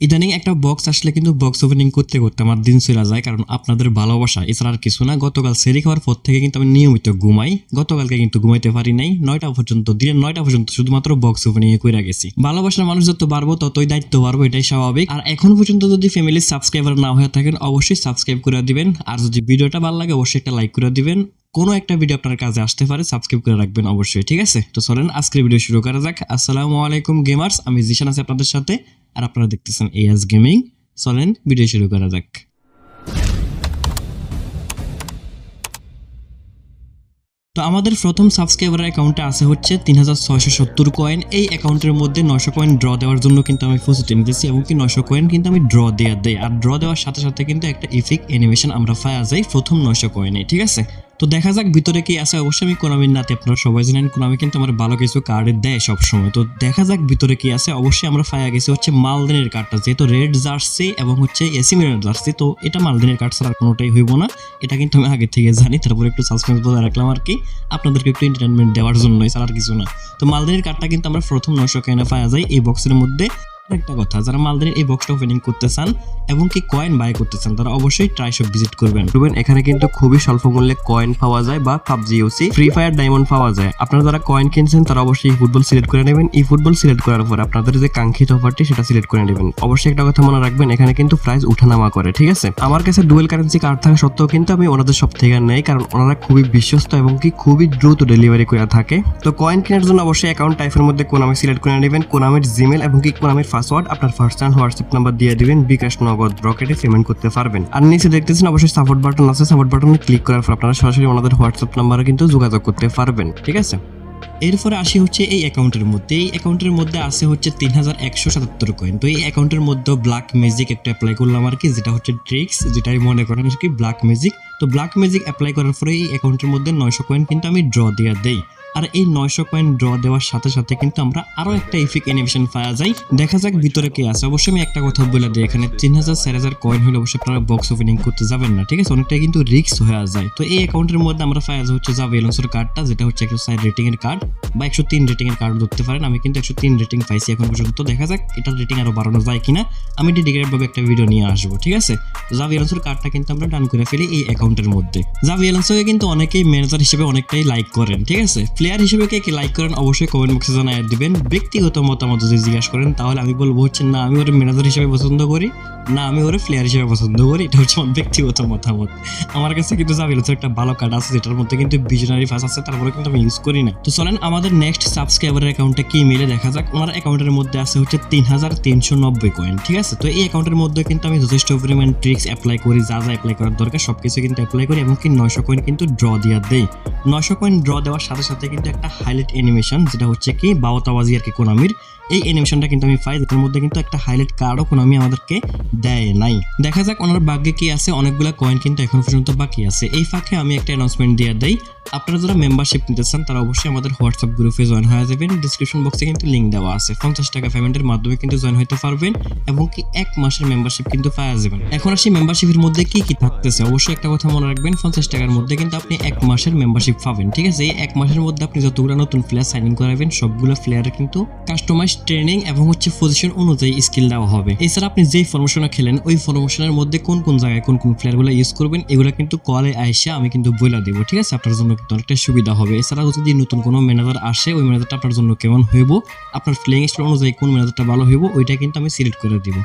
ইদানিং একটা বক্স আসলে কিন্তু বক্স ওপেনিং করতে করতে আমার দিন চলে যায়, কারণ আপনাদের ভালোবাসা। এছাড়া আর কিছু না, গতকাল সেরি খাওয়ার পর থেকে কিন্তু আমি নিয়মিত ঘুমাই। গতকালকে কিন্তু ঘুমাইতে পারি নাই। নয়টা পর্যন্ত, দিনের নয়টা পর্যন্ত শুধুমাত্র বক্স ওপেনিং এ করে গেছি। ভালোবাসার মানুষ যত বাড়বো, ততই দায়িত্ব বাড়বো, এটাই স্বাভাবিক। আর এখন পর্যন্ত যদি ফ্যামিলির সাবস্ক্রাইবার না হয়ে থাকেন, অবশ্যই সাবস্ক্রাইব করে দিবেন। আর যদি ভিডিওটা ভালো লাগে, অবশ্যই একটা লাইক করে দিবেন। কোনো একটা ভিডিও আপনার কাজে আসতে পারে সাবস্ক্রাইব করে রাখবেন অবশ্যই, ঠিক আছে? তো চলেন, আজকের ভিডিও শুরু করা যাক। আসসালামু আলাইকুম গেমার্স আমি জিশান আছি আপনাদের সাথে, আর আপনারা দেখতেছেন এএস গেমিং চলেন ভিডিও শুরু করা যাক। তো আমাদের প্রথম সাবস্ক্রাইবারের অ্যাকাউন্টে আছে হচ্ছে তিন হাজার ছয়শো সত্তর কয়েন এই অ্যাকাউন্টের মধ্যে নশো কয়েন ড্র দেওয়ার জন্য কিন্তু আমি প্রস্তুতি নিতেছি, এবং কি নশো কয়েন কিন্তু আমি ড্র দেওয়া দেই। আর ড্র দেওয়ার সাথে সাথে কিন্তু একটা ইফিক অ্যানিমেশন আমরা পাওয়া যাই প্রথম নশো কয়েনে ঠিক আছে? তো দেখা যাক, ভিতরে কি আছে। অবশ্যই আমি কোনামির নাতে, আপনারা সবাই জানেন, কোনামি কিন্তু আমার ভালো কিছু কার্ড দেয় সবসময়। তো দেখা যাক ভিতরে কি আছে। অবশ্যই আমরা ফায়া গেছি হচ্ছে মালদিনের কার্ডটা যেহেতু রেড জার্সি এবং হচ্ছে এসি মিরার জার্সি তো এটা মালদিনের কার্ড ছাড়া কোনোটাই হইব না। এটা কিন্তু আমি আগে থেকে জানি, তারপরে একটু সাসপেন্স বজায় রাখলাম আর কি। আপনাদেরকে একটু এন্টারটেনমেন্ট দেওয়ার জন্যই, ছাড়া আর কিছু না। তো মালদিনের কার্ডটা কিন্তু আমরা প্রথম নশো কেনা পাওয়া যায় এই বক্সের মধ্যে। একটা কথা, যারা মালদিনের এই বক্সটা ওপেনিং করতে চান এবং কি কয়েন বাই করতে চান, তারা অবশ্যই ট্রাই শপ ভিজিট করবেন। করবেন এখানে কিন্তু খুবই স্বল্প মূল্যে কয়েন পাওয়া যায় বা PUBG UC Free Fire diamond পাওয়া যায়। আপনারা যারা কয়েন কিনছেন, তারা অবশ্যই ফুটবল সিলেক্ট করে নেবেন। এই ফুটবল সিলেক্ট করার পর আপনাদের যে কাঙ্ক্ষিত অফারটি সেটা সিলেক্ট করে নেবেন। অবশ্যই একটা কথা মনে রাখবেন, এখানে কিন্তু প্রাইস উঠানামা করে, ঠিক আছে? আমার কাছে ডুয়েল কারেন্সি কার্ড থাকা সত্ত্বেও কিন্তু আমি ওনাদের সব থেকে নেই, কারণ ওনারা খুবই বিশ্বস্ত এবং কি খুবই দ্রুত ডেলিভারি করে থাকে। তো কয়েন কেনার জন্য অবশ্যই অ্যাকাউন্ট টাইপের মধ্যে কোনামি সিলেক্ট করে নেবেন কোনামের জিমেল এবং কি কোনামের পাসওয়ার্ড আপনার ফার্স্ট হ্যান্ড হোয়াটসঅ্যাপ নাম্বার দিয়ে দিবেন, বিকাশ নগদ রকেটে পেমেন্ট করতে পারবেন। আর নিচে দেখতেছেন অবশ্যই সাপোর্ট বাটন আছে সাপোর্ট বাটনে ক্লিক করার পর আপনারা সরাসরি ওনাদের হোয়াটসঅ্যাপ নাম্বারে কিন্তু যোগাযোগ করতে পারবেন, ঠিক আছে? এরপরে আসি হচ্ছে এই অ্যাকাউন্টের মধ্যে। এই অ্যাকাউন্টের মধ্যে আছে হচ্ছে তিন হাজার একশো সাতাত্তর কয়েন তো এই অ্যাকাউন্টের মধ্যে ব্ল্যাক ম্যাজিক একটা অ্যাপ্লাই করলাম আর কি, যেটা হচ্ছে ট্রিক্স যেটাই মনে করেন আর কি ব্ল্যাক ম্যাজিক তো ব্ল্যাক ম্যাজিক অ্যাপ্লাই করার পরে এই অ্যাকাউন্টের মধ্যে নয়শো কয়েন কিন্তু আমি ড্র দিয়ে দেই। আর এই নয়শো কয়েন ড্র দেওয়ার সাথে সাথে কিন্তু আমরা আরও একটা ইফিক অ্যানিমেশন পাওয়া যায়। দেখা যাক ভিতরে কে আছে। অবশ্যই আমি একটা কথা বলে দিই এখানে। তিন হাজার চার হাজার কয়েন হলে অবশ্যই আপনারা বক্স ওপেনিং করতে যাবেন না, ঠিক আছে? অনেকটা কিন্তু রিস্ক হয়ে যায়। তো এই অ্যাকাউন্টের মধ্যে আমরা পাওয়া হচ্ছে যা এলন্সোর কার্ডটা যেটা হচ্ছে একশো রেটিং এর কার্ড বা একশো তিন রেটিং এর কার্ড ধরতে পারেন। আমি কিন্তু একশো তিন রেটিং পাইছি এখন পর্যন্ত। দেখা যাক এটার রেটিং আরও বাড়ানো যায় কিনা। আমি ডেডিকেটেড ভাবে একটা ভিডিও নিয়ে আসব, ঠিক আছে? জাভি এলন্সোর কার্ডটা কিন্তু আমরা ডান করে ফেলি এই অ্যাকাউন্টের মধ্যে। জাভি এলন্সোকে কিন্তু অনেকেই ম্যানেজার হিসেবে অনেকটাই লাইক করেন, ঠিক আছে? প্লেয়ার হিসেবে কে কে লাইক করেন, অবশ্যই কমেন্ট বক্সে জানাই দিবেন। ব্যক্তিগত মতামত যদি জিজ্ঞাসা করেন, তাহলে আমি বলব হচ্ছে, না, আমি ওর ম্যানেজার হিসেবে পছন্দ করি, না, আমি ওর প্লেয়ার হিসেবে পছন্দ করি, এটা হচ্ছে আমার ব্যক্তিগত মতামত। আমার কাছে কিন্তু জাভি এলন্সোর একটা ভালো কার্ড আছে, যেটার মধ্যে কিন্তু ভিশনারি ফাস আছে, তারপরে কিন্তু আমি ইউজ করি না। তো চলেন, আমাদের নেক্সট সাবস্ক্রাইবারের অ্যাকাউন্টে কি মিলে দেখা যাক। ওনার অ্যাকাউন্টের মধ্যে আছে হচ্ছে তিন হাজার তিনশো নব্বই কয়েন ঠিক আছে? তো এই অ্যাকাউন্টের মধ্যে কিন্তু আমি যথেষ্ট পরিমাণ ট্রিক্স অ্যাপ্লাই করি, যা যা অ্যাপ্লাই করার দরকার সব কিছু কিন্তু অ্যাপ্লাই করি এবং কি নয়শো কয়েন কিন্তু ড্র দিয়া দেয় নয়শো কয়েন ড্র দেওয়ার সাথে সাথে কিন্তু একটা হাইলাইট অ্যানিমেশন যেটা হচ্ছে কি বাওতাবাজি আর কি কোনামির। এই অ্যানিমেশনটা কিন্তু আমি পাই যেটার মধ্যে কিন্তু একটা হাইলাইট কার্ডও কোনামি আমাদেরকে দেয় নাই। দেখা যাক ওনার ভাগ্যে কি আছে, অনেকগুলো কয়েন কিন্তু এখন পর্যন্ত বাকি আছে। এই ফাঁকে আমি একটা অ্যানাউন্সমেন্ট দিয়ে দেই আপনারা যারা মেম্বারশিপ নিতে চান, তারা অবশ্যই আমাদের হোয়াটসঅ্যাপ গ্রুপে জয়েন হয়ে যাবেন। ডিসক্রিপশন বক্সে কিন্তু লিঙ্ক দেওয়া আছে। পঞ্চাশ টাকা পেমেন্টের মাধ্যমে কিন্তু জয়েন হতে পারবেন এবং কি এক মাসের মেম্বারশিপ কিন্তু পাওয়া যাবেন। এখন আসি মেম্বারশিপের মধ্যে কি কি থাকতেছে? অবশ্যই একটা কথা মনে রাখবেন, পঞ্চাশ টাকার মধ্যে কিন্তু আপনি এক মাসের মেম্বারশিপ পাবেন, ঠিক আছে? এই এক মাসের মধ্যে আপনি যতগুলো নতুন প্লেয়ার সাইন ইন করাবেন, সবগুলো প্লেয়ারের কিন্তু কাস্টমাইজ ট্রেনিং এবং হচ্ছে পজিশন অনুযায়ী স্কিল দেওয়া হবে। এছাড়া আপনি যেই ফরমেশনে খেলেন, ওই ফরমেশনের মধ্যে কোন কোন জায়গায় কোন কোন প্লেয়ারগুলো ইউজ করবেন, এগুলো কিন্তু কলে আইসে আমি কিন্তু বলে দেবো, ঠিক আছে? আপনার জন্য অনেকটা সুবিধা হবে। এছাড়া যদি নতুন কোনো ম্যানেজার আসে, ওই ম্যানেজারটা আপনার জন্য কেমন হইব, আপনার প্লেয়িং স্টাইল অনুযায়ী কোন ম্যানেজারটা ভালো হইব, ওইটা কিন্তু আমি সিলেক্ট করে দিব।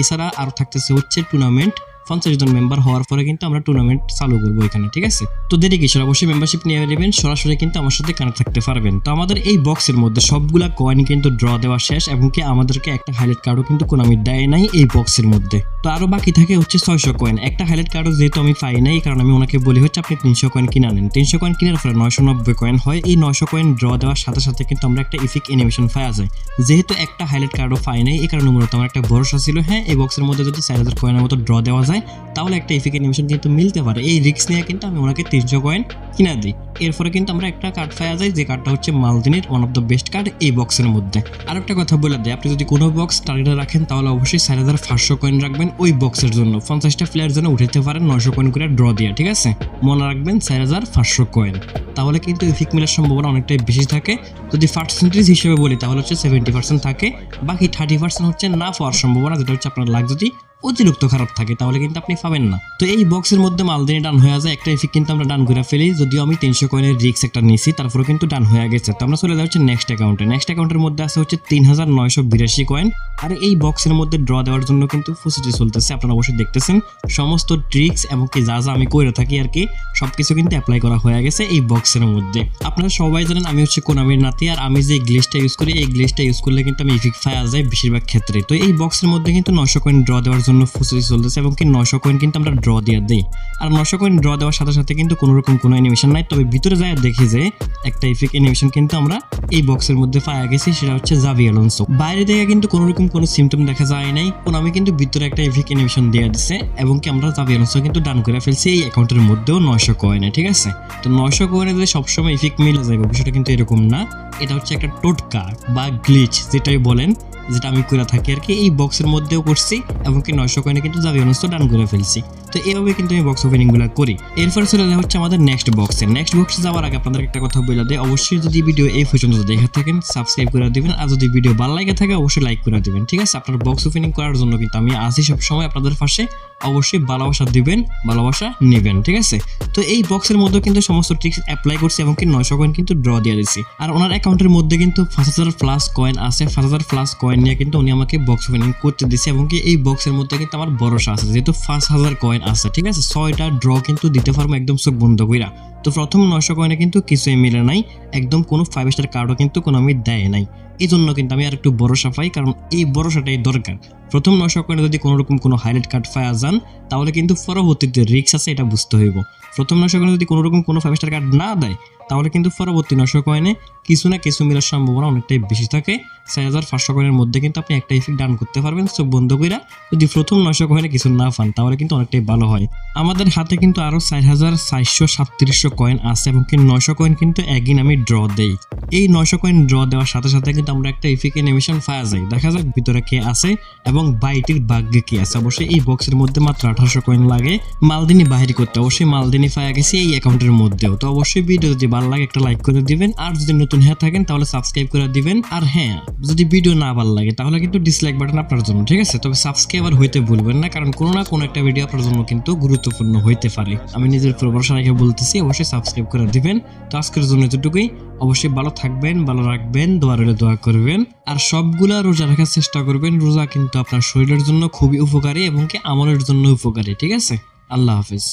এছাড়া আরও থাকতেছে হচ্ছে টুর্নামেন্ট পঞ্চাশ জন মেম্বার হওয়ার পরে কিন্তু আমরা টুর্নামেন্ট চালু করব এখানে, ঠিক আছে? তো দেরি কিশোর অবশ্যই মেম্বারশিপ নিয়ে নেবেন, সরাসরি কিন্তু আমার সাথে কানেক্ট থাকতে পারবেন। তো আমাদের এই বক্সের মধ্যে সবগুলা কয়েন কিন্তু ড্র দেওয়া শেষ এবং কি আমাদেরকে একটা হাইলাইট কার্ডও কিন্তু কোনো আমি দেয় নাই এই বক্সের মধ্যে। তো আরও বাকি থাকে হচ্ছে ছয়শো কয়েন একটা হাইলাইট কার্ডও যেহেতু আমি পাই নাই, কারণ আমি ওনাকে বলি হচ্ছে, আপনি তিনশো কয়েন কিনে আনেন। তিনশো কয়েন কেনার পরে নয়শো নব্বই কয়েন হয়। এই নয়শো কয়েন ড্র দেওয়ার সাথে সাথে কিন্তু আমরা একটা ইফিক অ্যানিমেশন পাওয়া যায়। যেহেতু একটা হাইলাইট কার্ডও পাই নাই, এই কারণে মূলত আমার একটা ভরসা ছিল হ্যাঁ এই বক্সের মধ্যে যদি চার হাজার কয়েনের মতো ড্র দেওয়া যায় হয়, তাহলে একটা ইফিক অ্যানিমেশন কিন্তু মিলতে পারে। এই রিস্ক নিয়ে কিন্তু আমি ওনাকে তিনশো কয়েন কিনা দিই। এরপরে কিন্তু আমরা একটা কার্ড পাওয়া যায়, যে কার্ডটা হচ্ছে মালদিনের one of the best card এই বক্সের মধ্যে। আর একটা কথা বলে দেয় আপনি যদি কোনো বক্স টার্গেটে রাখেন, তাহলে অবশ্যই চার হাজার পাঁচশো কয়েন রাখবেন ওই বক্সের জন্য। পঞ্চাশটা প্লেয়ার যেন উঠাতে পারেন, নয়শো কয়েন করে ড্র দিয়ে, ঠিক আছে? মনে রাখবেন চার হাজার পাঁচশো কয়েন তাহলে কিন্তু ইফিক মিলার সম্ভাবনা অনেকটাই বেশি থাকে। যদি পার্সেন্টেজ হিসেবে বলি, তাহলে হচ্ছে সেভেন্টি পার্সেন্ট থাকে। বাকি থার্টি পার্সেন্ট হচ্ছে না পাওয়ার সম্ভাবনা, যেটা হচ্ছে আপনার লাগ যদি অতিরিক্ত খারাপ থাকে, তাহলে কিন্তু আপনি পাবেন না। তো এই বক্সের মধ্যে মালদিনী ডান হয়ে যায়, একটা ইফেক্ট কিন্তু আমরা ডান করে ফেলি। যদিও আমি তিনশো কয়েনের রিক্স একটা নিয়েছি তারপরে কিন্তু ডান হয়ে গেছে। তো আমরা চলে যাচ্ছি নেক্সট অ্যাকাউন্টে নেক্সট অ্যাকাউন্টের মধ্যে আছে হচ্ছে তিন হাজার নয়শো বিরাশি কয়েন আর এই বক্সের মধ্যে ড্র দেওয়ার জন্য কিন্তু প্রস্তুতি চলতেছে, আপনারা অবশ্যই দেখতেছেন। সমস্ত ট্রিক্স এবং কি যা যা আমি করে থাকি আর কি, সবকিছু কিন্তু অ্যাপ্লাই করা হয়ে গেছে এই বক্সের মধ্যে। আপনারা সবাই জানেন আমি হচ্ছে কোনামির নাতি আর আমি যে গ্লিসটা ইউজ করি, এই গ্লিসটা ইউজ করলে কিন্তু আমি ইফিক ফায়া যায় বেশিরভাগ ক্ষেত্রে। তো এই বক্সের মধ্যে কিন্তু নশো কয়েন ড্র দেওয়ার জন্য প্রস্তুতি চলতেছে এবং কি নশো কয়েন কিন্তু আমরা ড্র দিয়ে দিই। আর নশো কয়েন ড্র দেওয়ার সাথে সাথে কিন্তু কোনো রকম কোনো অ্যানিমেশন নাই, তবে ভিতরে যায় দেখি যে একটা ইফিক অ্যানিমেশন কিন্তু আমরা এই বক্সের মধ্যে পাওয়া গেছি, সেটা হচ্ছে জাভি অ্যালোনসো বাইরে থেকে কিন্তু কোনো রকম কোনো সিমটম দেখা যায় নাই। কোন আমি কিন্তু ভিতরে একটা এভিক অ্যানিমেশন দিয়ে দিছে এবং কি আমরা অ্যালোনসো কিন্তু ডান করে ফেলছি। এই অ্যাকাউন্টের মধ্যেও নয়শো কয়েনে ঠিক আছে? তো নয়শো কয়েনে যে সবসময় ইফিক মিলে যাবে বিষয়টা কিন্তু এরকম না। এটা হচ্ছে একটা টোটকা বা গ্লিচ যেটাই বলেন। যেটা আমি করে থাকি আর কি, এই বক্সের মধ্যেও করছি এবং কি নয়শো কয়েনে কিন্তু জাভি অ্যালোনসো ডান করে ফেলছি। তো এইভাবে কিন্তু আমি বক্স ওপেনিংগুলো করি। এরপর চলে যাওয়া হচ্ছে আমাদের নেক্সট বক্সে নেক্সট বক্সে যাওয়ার আগে আপনাদের একটা কথা বলে দেয় অবশ্যই যদি ভিডিও এই পর্যন্ত দেখে থাকেন সাবস্ক্রাইব করে দেবেন। আর যদি ভিডিও ভালো লাগে থাকে, অবশ্যই লাইক করে দেবেন। ঠিক আছে? আপনার বক্স ওপেনিং করার জন্য কিন্তু আমি আসি সব সময় আপনাদের পাশে। অবশ্যই ভালোবাসা দিবেন, ভালোবাসা নেবেন, ঠিক আছে? তো এই বক্সের মধ্যে কিন্তু সমস্ত ট্রিক্স অ্যাপ্লাই করছি এবং কি নয়শো কয়েন কিন্তু ড্র দিয়ে দিচ্ছি আর ওনার অ্যাকাউন্টের মধ্যে কিন্তু পাঁচ হাজার প্লাস কয়েন আছে, পাঁচ হাজার প্লাস কয়েন নিয়ে কিন্তু উনি আমাকে বক্স ওপেনিং করতে দিচ্ছে এবং কি এই বক্সের মধ্যে কিন্তু আমার ভরসা আছে, যেহেতু পাঁচ হাজার কয়েন আছে, ঠিক আছে? ছয়টা ড্র কিন্তু দিতে পারব একদম চোখ বন্ধ কইরা। তো প্রথম নয়শো কয়েনে কিন্তু কিছুই মিলে নাই। একদম কোনো ফাইভ স্টার কার্ডও কিন্তু কোনো আমি দেয় নাই। এই জন্য কিন্তু আমি আর একটু ভরসা পাই, কারণ এই ভরসাটাই দরকার। প্রথম নয়শো কয়েনে যদি কোনোরকম কোনো হাইলাইট কার্ড পাওয়া যান, তাহলে কিন্তু পরবর্তীতে রিক্স আছে এটা বুঝতে হইব। প্রথম নয়শো কয়েনে যদি কোনোরকম কোনো ফাইভ স্টার কার্ড না দেয় তাহলে কিন্তু পরবর্তী নয়শো কয়েনে কিছু না কিছু মিলার সম্ভাবনা অনেকটাই বেশি থাকে। চার হাজার পাঁচশো কয়েনের মধ্যে কিন্তু আপনি একটা ইফেক্ট ডান করতে পারবেন। চোখ বন্ধ কইরা যদি প্রথম নয়শো কয়েনে কিছু না পান, তাহলে কিন্তু অনেকটাই ভালো হয়। আমাদের হাতে কিন্তু আরও চার হাজার চারশো সাতত্রিশশো কয়েন আছে এবং কি নয়শো কয়েন কিন্তু একদিন আমি ড্র দেই এই নয়শো কয়েন ড্র দেওয়ার সাথে সাথে কিন্তু আমরা একটা ইফিক অ্যানিমেশন পাওয়া যায়। দেখা যাক ভিতরে কে আছে এবং বাইটির ভাগ্যে কি আছে। অবশ্যই এই বক্সের মধ্যে মাত্র আঠারোশো কয়েন লাগে। মালদিনী বাহির করতে। অবশ্যই মালদিনী পাওয়া গেছে এই অ্যাকাউন্টের মধ্যেও। তো অবশ্যই ভিডিও যদি ভালো লাগে একটা লাইক করে দিবেন। আর যদি নতুন হয়ে থাকেন, তাহলে সাবস্ক্রাইব করে দিবেন। আর হ্যাঁ যদি ভিডিও না ভালো লাগে, তাহলে কিন্তু ডিসলাইক বাটন আপনার জন্য, ঠিক আছে? তবে সাবস্ক্রাইবার হইতে ভুলবেন না, কারণ কোনো না কোনো একটা ভিডিও আপনার জন্য কিন্তু গুরুত্বপূর্ণ হইতে পারে। আমি নিজের উপর ভরসা রেখে বলতেছি, অবশ্যই সাবস্ক্রাইব করে দিবেন। তো আজকের জন্য এতটুকুই। অবশ্যই ভালো থাকবেন, ভালো রাখবেন, দোয়া রইলে দোয়া করবেন। আর সবগুলা রোজা রাখার চেষ্টা করবেন। রোজা কিন্তু আপনার শরীরের জন্য খুবই উপকারী এবং কি আমলের জন্য উপকারী, ঠিক আছে? আল্লাহ হাফিজ।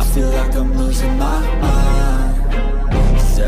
I feel like I'm losing my mind.